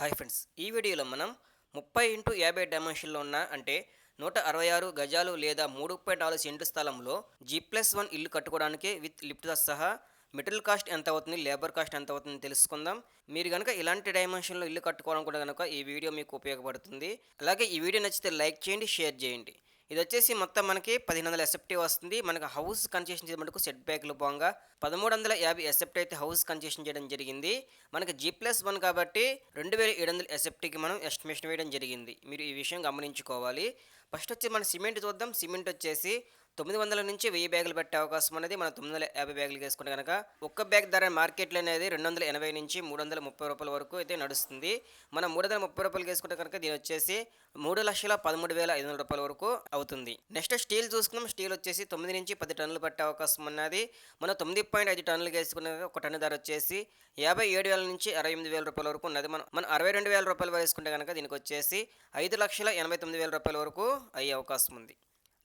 Hi friends ఈ వీడియోలో మనం ముప్పై ఇంటూ యాభై డైమెన్షన్లో ఉన్న అంటే నూట అరవై ఆరు గజాలు లేదా మూడు పాయింట్ నాలుగు సెంటు స్థలంలో జీ ప్లస్ వన్ ఇల్లు కట్టుకోవడానికి విత్ లిఫ్ట్తో సహా మెటీరియల్ కాస్ట్ ఎంత అవుతుంది లేబర్ కాస్ట్ ఎంత అవుతుంది తెలుసుకుందాం. మీరు కనుక ఇలాంటి డైమెన్షన్లో ఇల్లు కట్టుకోవాలనుకుంటే కనుక ఈ వీడియో మీకు ఉపయోగపడుతుంది. అలాగే ఈ వీడియో నచ్చితే లైక్ చేయండి షేర్ చేయండి. ఇది వచ్చేసి మొత్తం మనకి పదిహేను వందల ఎస్ఎఫ్టీ వస్తుంది. మనకు హౌస్ కన్సెషన్ మటుకు సెట్ బ్యాక్లు పోగా పదమూడు వందల యాభై ఎస్ఎఫ్టీ అయితే హౌస్ కన్సెషన్ చేయడం జరిగింది. మనకి జీ ప్లస్ వన్ కాబట్టి రెండు వేల ఏడు వందల ఎస్ఎఫ్టీకి మనం ఎస్టిమేషన్ వేయడం జరిగింది. మీరు ఈ విషయం గమనించుకోవాలి. ఫస్ట్ వచ్చి మన సిమెంట్ చూద్దాం. సిమెంట్ వచ్చేసి తొమ్మిది వందల నుంచి వెయ్యి బ్యాగులు పెట్టే అవకాశం అనేది మనం తొమ్మిది వందల యాభై బ్యాగులు వేసుకుంటే కనుక ఒక్క బ్యాగ్ ధర మార్కెట్లో అనేది రెండు వందల ఎనభై నుంచి మూడు వందల ముప్పై రూపాయల వరకు అయితే నడుస్తుంది. మనం మూడు వందల ముప్పై రూపాయలు వేసుకుంటే కనుక దీని వచ్చేసి మూడు లక్షల పదమూడు వేల ఐదు వందల రూపాయల వరకు అవుతుంది. నెక్స్ట్ స్టీల్ చూసుకున్నాం స్టీల్ వచ్చేసి తొమ్మిది నుంచి పది టన్నులు పట్టే అవకాశం ఉన్నది. మనం తొమ్మిది పాయింట్ ఐదు టన్నులు వేసుకున్న ఒక టన్ను ధర వచ్చేసి యాభై ఏడు వేల నుంచి అరవై ఎనిమిది వేల రూపాయల వరకు ఉన్నది. మనం మనం అరవై రెండు వేల రూపాయలు వేసుకుంటే కనుక దీనికి వచ్చేసి ఐదు లక్షల ఎనభై తొమ్మిది వేల రూపాయల వరకు అయ్యే అవకాశం ఉంది.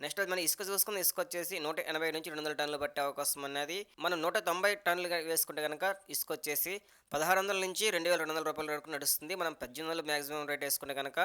నెక్స్ట్ మనం ఇసుక చూసుకుని ఇసుక వచ్చేసి నూట ఎనభై నుంచి రెండు వందల టన్నులు పట్టే అవకాశం ఉన్నది. మనం నూట తొంభై టన్నులు వేసుకుంటే కనుక ఇసుక వచ్చేసి పదహారు వందల నుంచి రెండు వేల రెండు వందల రూపాయల వరకు నడుస్తుంది. మనం పద్దెనిమిది వందలు మ్యాక్సిమం రేట్ వేసుకుంటే కనుక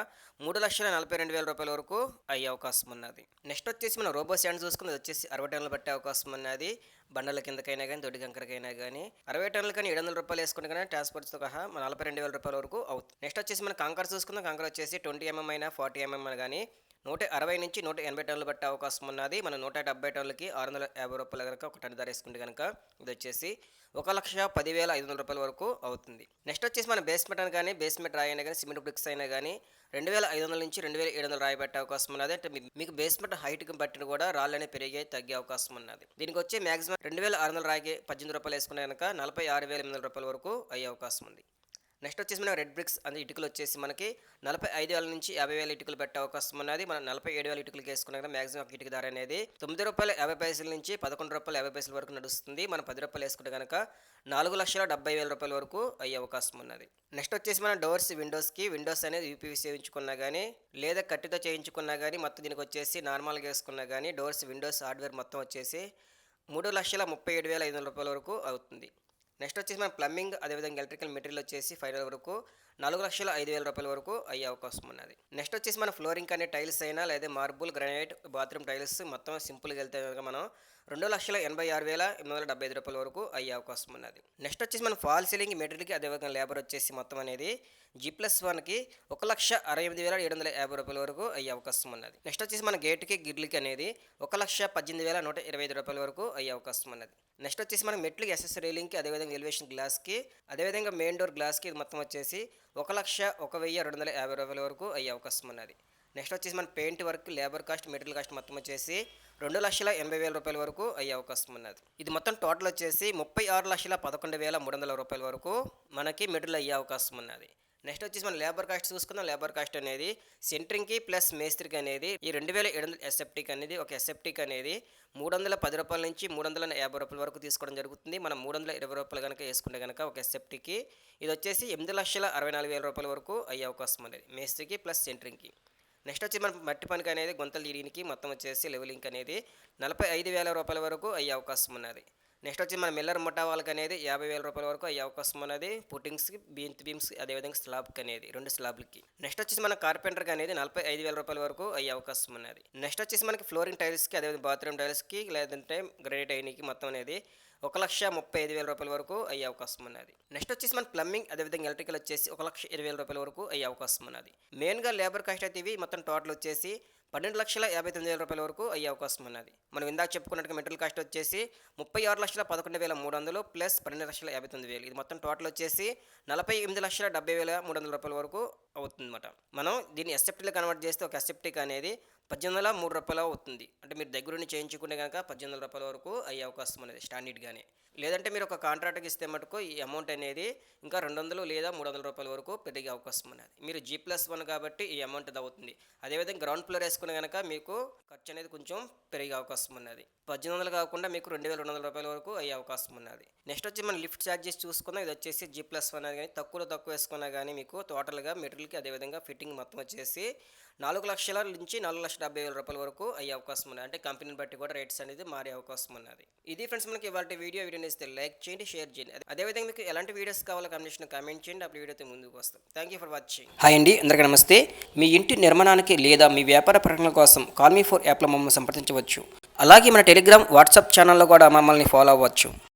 మూడు లక్షల నలభై రెండు వేల రూపాయల వరకు అయ్యే అవకాశం ఉన్నది. నెక్స్ట్ వచ్చేసి మనం రోబో స్టాండ్ చూసుకుని వచ్చేసి అరవై టన్నులు పట్టే అవకాశం ఉన్నది. బండల కిందకైనా కానీ దొడ్డి కంకరకైనా కానీ అరవై టన్నులు కానీ ఏడు వందల రూపాయలు వేసుకుంటే కానీ ట్రాన్స్పోర్ట్తో సహా మన నలభై రెండు వేల రూపాయల వరకు అవుతుంది. నెక్స్ట్ వచ్చేసి మన కాంకర్ చూసుకుందాం. కాంకర్ వచ్చేసి ట్వంటీ ఎంఎం అయినా ఫార్టీ ఎంఎం కానీ నూట అరవై నుంచి నూట ఎనభై టన్నులు పట్టే అవకాశం ఉన్నది. మనం నూట డెబ్బై టన్నులకి ఆరు వందల యాభై రూపాయల కనుక ఒక టన్ను ధర వేసుకుంటే కనుక ఇది వచ్చేసి ఒక లక్ష పదివేల ఐదు వందల రూపాయల వరకు అవుతుంది. నెక్స్ట్ వచ్చేసి మన బేస్మెంట్ అని కానీ బేస్మెంట్ రాయి అయినా కానీ సిమెంట్ బ్రిక్స్ అయినా కానీ రెండు వేల ఐదు వందల నుంచి రెండు వేల ఏడు వందల రాయి పెట్టే అవకాశం ఉన్నది. అంటే మీకు బేస్మెంట్ హైట్కి బట్టిన కూడా రాళ్ళనే పెరిగే తగ్గే అవకాశం ఉన్నది. దీనికి వచ్చే మాక్సిమం రెండు వేల ఆరు వందల రాయికి పద్దెనిమిది రూపాయలు వేసుకునే కనుక నలభై ఆరు వేల ఎనిమిది వందల రూపాయల వరకు అయ్యే అవకాశం ఉంది. నెక్స్ట్ వచ్చేసి మనం రెడ్ బ్రిక్స్ అంటే ఇటుకలు వచ్చేసి మనకి నలభై ఐదు వేల నుంచి యాభై వేల ఇటుకలు పెట్టే అవకాశం ఉన్నది. మనం నలభై ఏడు వేల ఇటుకలు వేసుకున్నాక మాక్సిమం ఒక ఇటుక ధర అనేది తొమ్మిది రూపాయల యాభై పైసల నుంచి పదకొండు రూపాయల యాభై పైసల వరకు నడుస్తుంది. మనం పది రూపాయలు వేసుకుంటే కనుక నాలుగు లక్షల డెబ్బై వేల రూపాయల వరకు అయ్యే అవకాశం ఉన్నది. నెక్స్ట్ వచ్చేసి మనం డోర్స్ విండోస్కి విండోస్ అనేది యూపీవీ చేయించుకున్నా కానీ లేదా కట్టితో చేయించుకున్నా కానీ మొత్తం దీనికి వచ్చేసి నార్మల్గా వేసుకున్నా కానీ డోర్స్ విండోస్ హార్డ్వేర్ మొత్తం వచ్చేసి మూడు లక్షల ముప్పై ఏడు వేల ఐదు వందల రూపాయల వరకు అవుతుంది. నెక్స్ట్ వచ్చేసి మన ప్లంబింగ్ అదేవిధంగా ఎలక్ట్రికల్ మెటీరియల్ వచ్చేసి ఫైనల్ వరకు నాలుగు లక్షల ఐదు వేల రూపాయల వరకు అయ్యే అవకాశం ఉన్నది. నెక్స్ట్ వచ్చేసి మన ఫ్లోరింగ్ అనే టైల్స్ అయినా లేదా మార్బుల్ గ్రానైట్ బాత్రూమ్ టైల్స్ మొత్తం సింపుల్గా వెళ్తే కనుక మనం రెండు లక్షల ఎనభై ఆరు వేల ఎనిమిది వందల డెబ్బై ఐదు రూపాయల వరకు అయ్యే అవకాశం ఉన్నది. నెక్స్ట్ వచ్చేసి మన ఫాల్ సీలింగ్ మెటీరియల్కి అదేవిధంగా లేబర్ వచ్చేసి మొత్తం అనేది జీ ప్లస్ వన్కి ఒక లక్ష అరవై ఎనిమిది వేల ఏడు వందల యాభై రూపాయల వరకు అయ్యే అవకాశం ఉన్నది. నెక్స్ట్ వచ్చేసి మన గేట్కి గిర్లకి అనేది ఒక లక్ష పద్దెనిమిది వేల నూట ఇరవై ఐదు రూపాయల వరకు అయ్యే అవకాశం ఉన్నది. నెక్స్ట్ వచ్చేసి మన మెట్లకి ఎస్ఎస్ రైలింగ్కి అదేవిధంగా ఎలివేషన్ గ్లాస్కి అదేవిధంగా మెయిన్ డోర్ గ్లాస్కి ఇది మొత్తం వచ్చేసి ఒక లక్ష ఒక వెయ్యి రెండు వందల యాభై రూపాయల వరకు అయ్యే అవకాశం ఉన్నది. నెక్స్ట్ వచ్చేసి మన paint work labour cost material cost మొత్తం వచ్చేసి రెండు లక్షల ఎనభై వేల రూపాయల వరకు అయ్యే అవకాశం ఉన్నది. ఇది మొత్తం టోటల్ వచ్చేసి ముప్పై ఆరు లక్షల పదకొండు వేల మూడు వందల రూపాయల వరకు మనకి మెటీరియల్ అయ్యే అవకాశం ఉన్నది. నెక్స్ట్ వచ్చేసి మనం లేబర్ కాస్ట్ చూసుకుందాం. లేబర్ కాస్ట్ అనేది సెంట్రింగ్కి ప్లస్ మేస్త్రికి అనేది ఈ రెండు వేల ఏడు వందల ఎస్ఎఫ్టీకి అనేది ఒక ఎస్ఎఫ్టీకి అనేది మూడు వందల పది రూపాయల నుంచి మూడు వందల యాభై రూపాయల వరకు తీసుకోవడం జరుగుతుంది. మనం మూడు వందల ఇరవై రూపాయలు కనుక వేసుకుంటే కనుక ఒక ఎస్ఎఫ్టీకి ఇది వచ్చేసి ఎనిమిది లక్షల అరవై నాలుగు వేల రూపాయల వరకు అయ్యే అవకాశం అనేది మేస్త్రికి ప్లస్ సెంట్రింగ్కి. నెక్స్ట్ వచ్చి మన మట్టి పనికి అనేది గుంతలు తీయడానికి మొత్తం వచ్చేసి లెవెలింగ్ అనేది నలభై ఐదు వేల రూపాయల వరకు అయ్యే అవకాశం ఉన్నది. నెక్స్ట్ వచ్చి మన మిల్లర్ ముఠా వాళ్ళకి అనేది యాభై వేల రూపాయల వరకు అయ్యే అవకాశం ఉన్నది. పుట్టింగ్స్కి బీంత్ బీమ్స్ అదేవిధంగా స్లాబ్కి అనేది రెండు స్లాబ్లకి నెక్స్ట్ వచ్చేసి మన కార్పెంటర్కి అనేది నలభై ఐదు వేల రూపాయల వరకు అయ్యే అవకాశం ఉన్నది. నెక్స్ట్ వచ్చేసి మనకి ఫ్లోరింగ్ టైల్స్కి అదేవిధంగా బాత్రూమ్ టైల్స్కి లేదంటే గ్రైనేట్ అయినకి మొత్తం అనేది ఒక లక్ష ముప్పై ఐదు వేల రూపాయల వరకు అయ్యే అవకాశం ఉన్నది. నెక్స్ట్ వచ్చేసి మన ప్లంబింగ్ అదేవిధంగా ఎలక్ట్రికల్ వచ్చేసి ఒక లక్ష ఇరవై వేల రూపాయల వరకు అయ్యే అవకాశం ఉన్నది. మెయిన్గా లేబర్ కాస్ట్ అయితే ఇవి మొత్తం టోటల్ వచ్చేసి పన్నెండు లక్షల యాభై తొమ్మిది వేల రూపాయల వరకు అయ్యే అవకాశం ఉన్నది. మనం ఇందాక చెప్పుకున్నట్టుగా మెటీరియల్ కాస్ట్ వచ్చేసి ముప్పై ఆరు లక్షల పదకొండు వేల మూడు వందలు ప్లస్ పన్నెండు లక్షల యాభై తొమ్మిది వేలు. ఇది మొత్తం టోటల్ వచ్చేసి నలభై ఎనిమిది లక్షల డెబ్బై వేల మూడు వందల రూపాయల వరకు అవుతుందన్నమాట. మనం దీన్ని ఎస్ఎఫ్టీలో కన్వర్ట్ చేస్తే ఒక ఎస్ఎఫ్టీకి అనేది పద్దెనిమిది వందల మూడు రూపాయలు అవుతుంది. అంటే మీరు దగ్గరుండి చేయించుకుంటే కనుక పద్దెనిమిది వందల రూపాయల వరకు అయ్యే అవకాశం అనేది స్టాండర్డ్గానే లేదంటే మీరు ఒక కాంట్రాక్ట్కి ఇస్తే మటుకు ఈ అమౌంట్ అనేది ఇంకా రెండు వందలు లేదా మూడు వందల రూపాయల వరకు పెరిగే అవకాశం ఉన్నది. మీరు జీ ప్లస్ వన్ కాబట్టి ఈ అమౌంట్ అది అవుతుంది. అదేవిధంగా గ్రౌండ్ ఫ్లోర్ వేసుకునే కనుక మీకు ఖర్చు అనేది కొంచెం పెరిగే అవకాశం ఉన్నది. పద్దెనిమిది వందలు కాకుండా మీకు రెండు వేల రెండు వందల రూపాయల వరకు అయ్యే అవకాశం ఉన్నది. నెక్స్ట్ వచ్చి మనం లిఫ్ట్ ఛార్జెస్ చూసుకున్నాం ఇది వచ్చేసి జీ ప్లస్ వన్ అనేది కానీ తక్కువలో తక్కువ వేసుకున్నా కానీ మీకు టోటల్గా మెటీరియల్కి అదేవిధంగా ఫిట్టింగ్ మొత్తం వచ్చేసి నాలుగు లక్షల నుంచి నాలుగు లక్షల డెబ్బై వేల రూపాయల వరకు అయ్యే అవకాశం ఉన్నది. అంటే కంపెనీని బట్టి కూడా రేట్స్ అనేది మారే అవకాశం ఉన్నది. ఇది ఫ్రెండ్స్ మనకి ఇవాళ వీడియో వీడియో ఇస్తే లైక్ చేయండి షేర్ చేయండి. అదే- అదేవిధంగా మీకు ఎలాంటి వీడియోస్ కావాలో కమిషన్ కామెంట్ చేయండి. అప్పుడు వీడియోతో ముందుకు వస్తాం. Thank you for watching hi అండి అందరికీ నమస్తే. మీ ఇంటి నిర్మాణానికి లేదా మీ వ్యాపార ప్రకటనల కోసం కాల్మీ ఫోర్ యాప్లో మమ్మల్ని సంప్రదించవచ్చు. అలాగే మన టెలిగ్రామ్ వాట్సాప్ ఛానల్లో కూడా మమ్మల్ని ఫాలో అవ్వచ్చు.